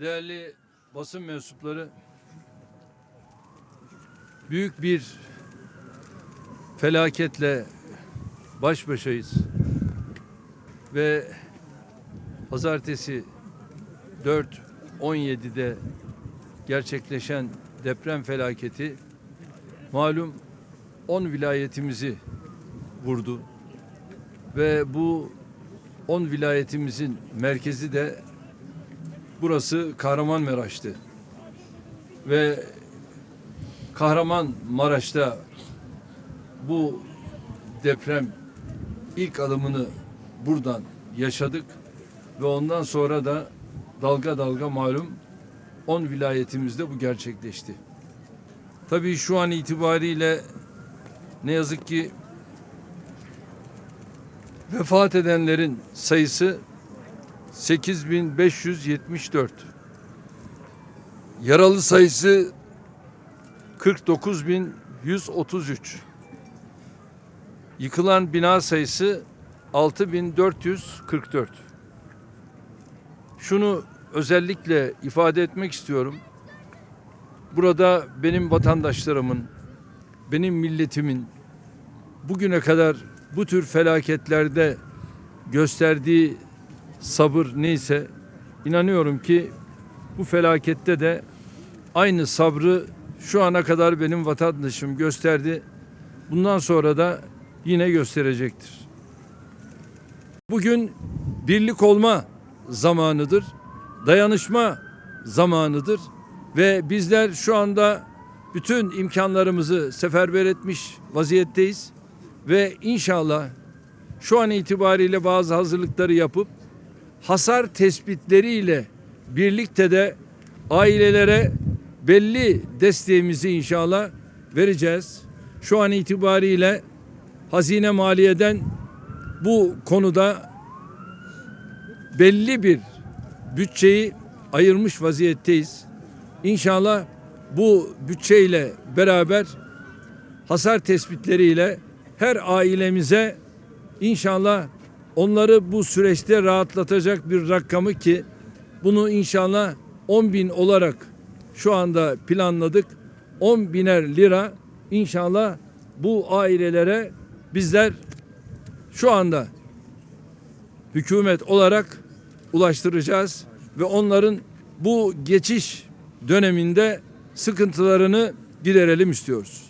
Değerli basın mensupları, büyük bir felaketle baş başayız. Ve pazartesi 4.17'de gerçekleşen deprem felaketi malum 10 vilayetimizi vurdu. Ve bu 10 vilayetimizin merkezi de burası Kahramanmaraş'tı. Ve Kahramanmaraş'ta bu deprem ilk adımını buradan yaşadık ve ondan sonra da dalga dalga malum 10 vilayetimizde bu gerçekleşti. Tabii şu an itibariyle ne yazık ki vefat edenlerin sayısı 8574. Yaralı sayısı 49133. Yıkılan bina sayısı 6444. Şunu özellikle ifade etmek istiyorum. Burada benim vatandaşlarımın, benim milletimin bugüne kadar bu tür felaketlerde gösterdiği sabır neyse inanıyorum ki bu felakette de aynı sabrı şu ana kadar benim vatandaşım gösterdi. Bundan sonra da yine gösterecektir. Bugün birlik olma zamanıdır. Dayanışma zamanıdır ve bizler şu anda bütün imkanlarımızı seferber etmiş vaziyetteyiz ve inşallah şu an itibariyle bazı hazırlıkları yapıp hasar tespitleriyle birlikte de ailelere belli desteğimizi inşallah vereceğiz. Şu an itibariyle Hazine Maliye'den bu konuda belli bir bütçeyi ayırmış vaziyetteyiz. İnşallah bu bütçeyle beraber hasar tespitleriyle her ailemize inşallah onları bu süreçte rahatlatacak bir rakamı ki bunu inşallah 10 bin olarak şu anda planladık. 10 biner lira inşallah bu ailelere bizler şu anda hükümet olarak ulaştıracağız ve onların bu geçiş döneminde sıkıntılarını giderelim istiyoruz.